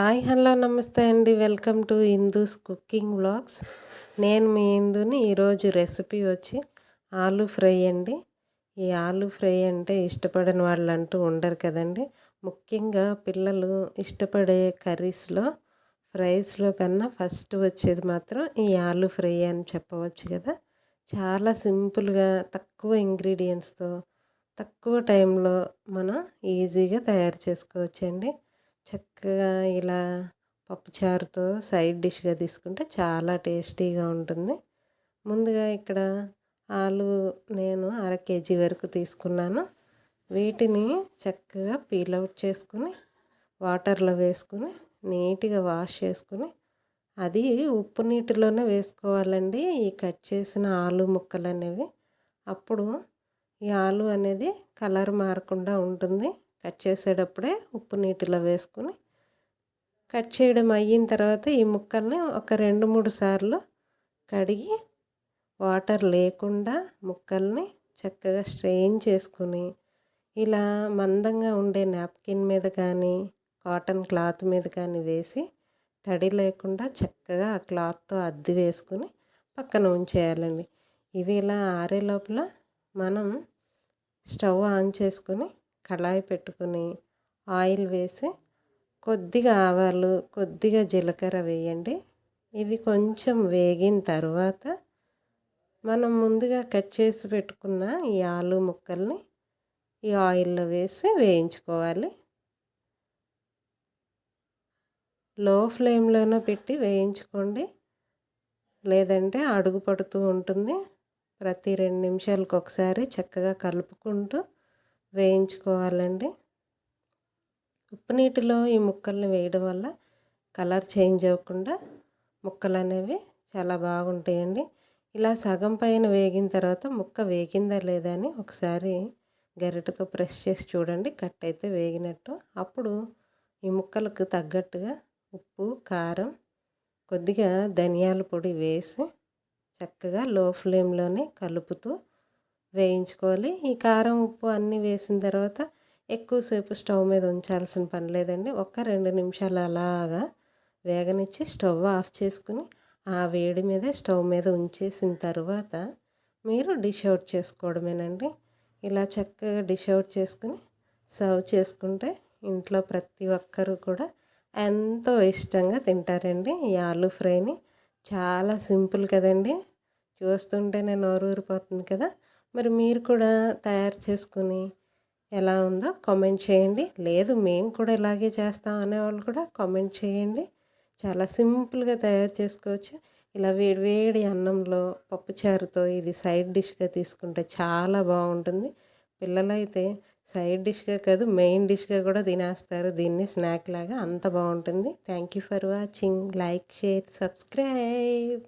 Hi hello నమస్తే అండి. Welcome to Hindu's cooking blogs నేను మీ హిందూని ఈరోజు రెసిపీ వచ్చి ఆలు ఫ్రై అండి. ఈ ఆలు ఫ్రై అంటే ఇష్టపడని వాళ్ళు అంటూ ఉండరు కదండి. ముఖ్యంగా పిల్లలు ఇష్టపడే కర్రీస్లో ఫ్రైస్లో కన్నా ఫస్ట్ వచ్చేది మాత్రం ఈ ఆలు ఫ్రై అని చెప్పవచ్చు కదా. చాలా సింపుల్గా తక్కువ ఇంగ్రీడియంట్స్తో తక్కువ టైంలో మనం ఈజీగా తయారు చేసుకోవచ్చండి. చక్కగా ఇలా పప్పుచారుతో సైడ్ డిష్గా తీసుకుంటే చాలా టేస్టీగా ఉంటుంది. ముందుగా ఇక్కడ ఆలు నేను అర కేజీ వరకు తీసుకున్నాను. వీటిని చక్కగా పీల్ అవుట్ చేసుకుని వాటర్లో వేసుకుని నీట్గా వాష్ చేసుకుని అది ఉప్పు నీటిలోనే వేసుకోవాలండి. ఈ కట్ చేసిన ఆలు ముక్కలు అనేవి అప్పుడు ఈ ఆలు అనేది కలర్ మారకుండా ఉంటుంది. కట్ చేసేటప్పుడే ఉప్పు నీటిలో వేసుకుని కట్ చేయడం అయిన తర్వాత ఈ ముక్కల్ని ఒక రెండు మూడు సార్లు కడిగి వాటర్ లేకుండా ముక్కల్ని చక్కగా స్ట్రెయిన్ చేసుకుని ఇలా మందంగా ఉండే నాప్కిన్ మీద కానీ కాటన్ క్లాత్ మీద కానీ వేసి తడి లేకుండా చక్కగా ఆ క్లాత్తో అద్ది వేసుకుని పక్కన ఉంచేయాలండి. ఇవి ఇలా ఆరే లోపల మనం స్టవ్ ఆన్ చేసుకుని కళాయి పెట్టుకుని ఆయిల్ వేసి కొద్దిగా ఆవాలు కొద్దిగా జీలకర్ర వేయండి. ఇవి కొంచెం వేగిన తర్వాత మనం ముందుగా కట్ చేసి పెట్టుకున్న ఈ ఆలు ముక్కల్ని ఈ ఆయిల్లో వేసి వేయించుకోవాలి. లో ఫ్లేమ్లోనే పెట్టి వేయించుకోండి. లేదంటే అడుగు పడుతూ ఉంటుంది. ప్రతి రెండు నిమిషాలకు ఒకసారి చక్కగా కలుపుకుంటూ వేయించుకోవాలండి. ఉప్పు నీటిలో ఈ ముక్కల్ని వేయడం వల్ల కలర్ చేంజ్ అవ్వకుండా ముక్కలు అనేవి చాలా బాగుంటాయండి. ఇలా సగం పైన వేగిన తర్వాత ముక్క వేగిందా లేదా అని ఒకసారి గరిటతో ప్రెస్ చేసి చూడండి కట్ అయితే వేగినట్టు. అప్పుడు ఈ ముక్కలకు తగ్గట్టుగా ఉప్పు కారం కొద్దిగా ధనియాల పొడి వేసి చక్కగా లో ఫ్లేమ్లోనే కలుపుతూ వేయించుకోవాలి. ఈ కారం ఉప్పు అన్నీ వేసిన తర్వాత ఎక్కువసేపు స్టవ్ మీద ఉంచాల్సిన పని లేదండి. ఒక రెండు నిమిషాలు అలాగా వేగనిచ్చి స్టవ్ ఆఫ్ చేసుకుని ఆ వేడి మీద స్టవ్ మీద ఉంచేసిన తర్వాత మీరు డిష్ అవుట్ చేసుకోవడమేనండి. ఇలా చక్కగా డిష్ అవుట్ చేసుకుని సర్వ్ చేసుకుంటే ఇంట్లో ప్రతి ఒక్కరూ కూడా ఎంతో ఇష్టంగా తింటారండి. ఈ ఆలూ ఫ్రైని చాలా సింపుల్ కదండి. చూస్తుంటేనే నేను ఓరూరిపోతుంది కదా. మరి మీరు కూడా తయారు చేసుకుని ఎలా ఉందో కామెంట్ చేయండి. లేదు మేము కూడా ఇలాగే చేస్తాం అనేవాళ్ళు కూడా కామెంట్ చేయండి. చాలా సింపుల్గా తయారు చేసుకోవచ్చు. ఇలా వేడి వేడి అన్నంలో పప్పుచారుతో ఇది సైడ్ డిష్గా తీసుకుంటే చాలా బాగుంటుంది. పిల్లలైతే సైడ్ డిష్గా కాదు మెయిన్ డిష్గా కూడా తినేస్తారు. దీన్ని స్నాక్ లాగా అంత బాగుంటుంది. Thank you for watching like share subscribe